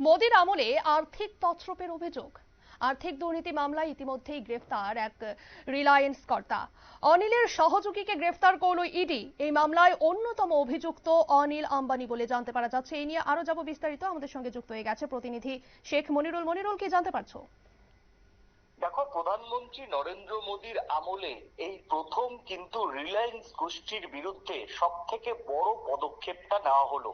মোদির আমলে আর্থিক তছরূপের অভিযোগ। আর্থিক দুর্নীতি মামলায় ইতিমধ্যেই গ্রেফতার এক রিলায়েন্স কর্তা। অনিলের সহযোগীকে গ্রেফতার করল ইডি। এই মামলায় অন্যতম অভিযুক্ত অনিল আম্বানি বলে জানতে পারা যাচ্ছে। এই নিয়ে আরও যাব বিস্তারিত। আমাদের সঙ্গে যুক্ত হয়ে গেছে প্রতিনিধি শেখ মনিরুল। মনিরুল, কি জানতে পারছ? দেখো, প্রধানমন্ত্রী নরেন্দ্র মোদীর আমলে এই প্রথম কিন্তু রিলায়েন্স গোষ্ঠীর বিরুদ্ধে সব থেকে বড় পদক্ষেপটা নেওয়া হলো।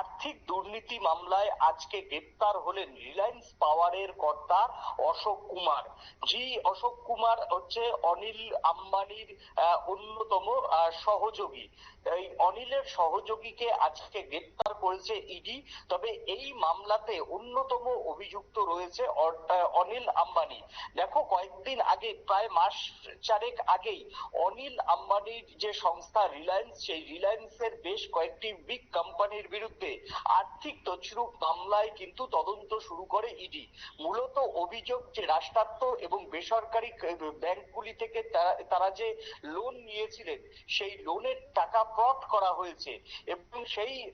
আর্থিক দুর্নীতি মামলায় আজকে গ্রেপ্তার হলেন রিলায়েন্স পাওয়ারের কর্তা অশোক কুমার। জি, অশোক কুমার হচ্ছে অনিল আম্বানির অন্যতম সহযোগী। এই অনিলের সহযোগীকে আজকে গ্রেপ্তার করেছে ইডি, তবে এই মামলাতে অন্যতম অভিযুক্ত রয়েছে অনিল আম্বানি। দেখো, কয়েকদিন আগে, প্রায় মাস চারেক আগেই অনিল আম্বানির যে সংস্থা রিলায়েন্স, সেই রিলায়েন্সের বেশ কয়েকটি বিগ কোম্পানির বিরুদ্ধে আর্থিক তছরূপ মামলায় কিন্তু তদন্ত শুরু করে ইডি মূলত অভিযোগ যে রাষ্ট্রায়ত্ত এবং বেসরকারি ব্যাংকগুলি থেকে তারা- যে লোন নিয়েছিলেন, সেই লোনের টাকা ফ্রড করা হয়েছে এবং সেই,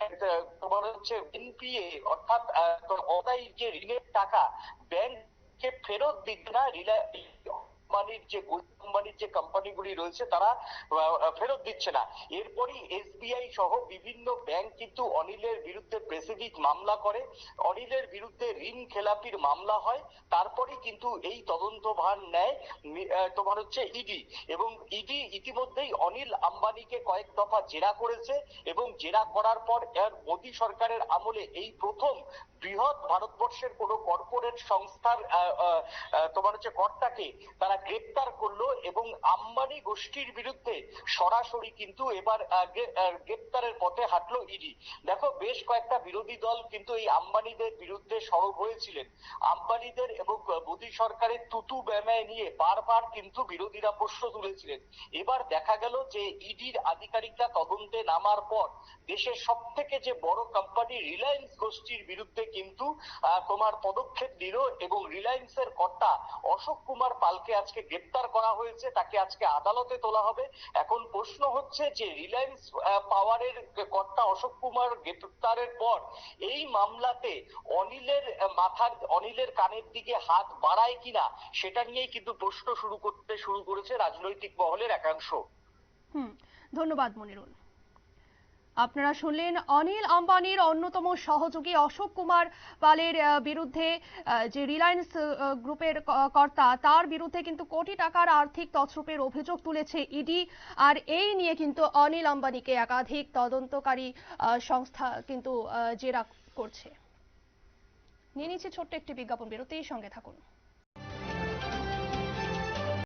তোমার হচ্ছে এনপিএ অর্থাৎ অদায়ী যে ঋণের টাকা ব্যাংককে ফেরত দিচ্ছে না রিলায়েন্স কোম্পানির যে কোম্পানির যে কোম্পানিগুলি রয়েছে, তারা ফেরত দিচ্ছে না। এরপরই এসবিআই সহ বিভিন্ন ব্যাংক কিন্তু অনিলের বিরুদ্ধে প্রেসিডিক মামলা করে। অনিলের বিরুদ্ধে ঋণ খেলাপির মামলা হয়। তারপরেই কিন্তু এই তদন্তভার নেয় তোমার হচ্ছে ইডি। এবং ইডি ইতিমধ্যেই অনিল আম্বানিকে কয়েক দফা জেরা করেছে এবং জেরা করার পর এর মোদী সরকারের আমলে এই প্রথম বৃহৎ ভারতবর্ষের কোন কর্পোরেট সংস্থার তোমার হচ্ছে কর্তাকে তারা গ্রেপ্তার করল এবং আম্বানি গোষ্ঠীর বিরুদ্ধে সরাসরি কিন্তু এবার গ্রেপ্তারের পথে হাঁটলো ইডি। দেখো, বেশ কয়েকটা বিরোধী দল কিন্তু এই আম্বানিদের বিরুদ্ধে সরব হয়েছিলেন। আম্বানিদের এবং মোদী সরকারের তুতু ব্যামায় নিয়ে বারবার কিন্তু বিরোধীরা প্রশ্ন তুলেছিলেন। এবার দেখা গেল যে ইডির আধিকারিকরা তদন্তে নামার পর দেশের সব থেকে যে বড় কোম্পানি রিলায়েন্স গোষ্ঠীর বিরুদ্ধে কিন্তু তোমার পদক্ষেপ নিল এবং রিলায়েন্সের কর্তা অশোক কুমার পালকে আজকে গ্রেপ্তার করা হয়েছে, তাকে আজকে আদালতে তোলা হবে। এখন প্রশ্ন হচ্ছে যে, রিলায়েন্স পাওয়ারের কর্তা অশোক কুমার গ্রেপ্তারের পর এই মামলাতে অনিলের মাথার, অনিলের কানের দিকে হাত বাড়ায় কিনা, সেটা নিয়েই কিন্তু প্রশ্ন শুরু করতে শুরু করেছে রাজনৈতিক মহলের একাংশ। হুম, ধন্যবাদ মনিরুল। আপনারা শুনলেন অনিল আম্বানির অন্যতম সহযোগী অশোক কুমার পালের বিরুদ্ধে যে রিলায়েন্স গ্রুপের কর্তা, তার বিরুদ্ধে কিন্তু কোটি টাকার আর্থিক তছরূপের অভিযোগ তুলেছে ইডি। আর এই নিয়ে কিন্তু অনিল আম্বানিকে একাধিক তদন্তকারী সংস্থা কিন্তু জেরা করছে। নিয়ে নিচ্ছে ছোট্ট একটি বিজ্ঞাপন বিরতির সঙ্গে থাকুন।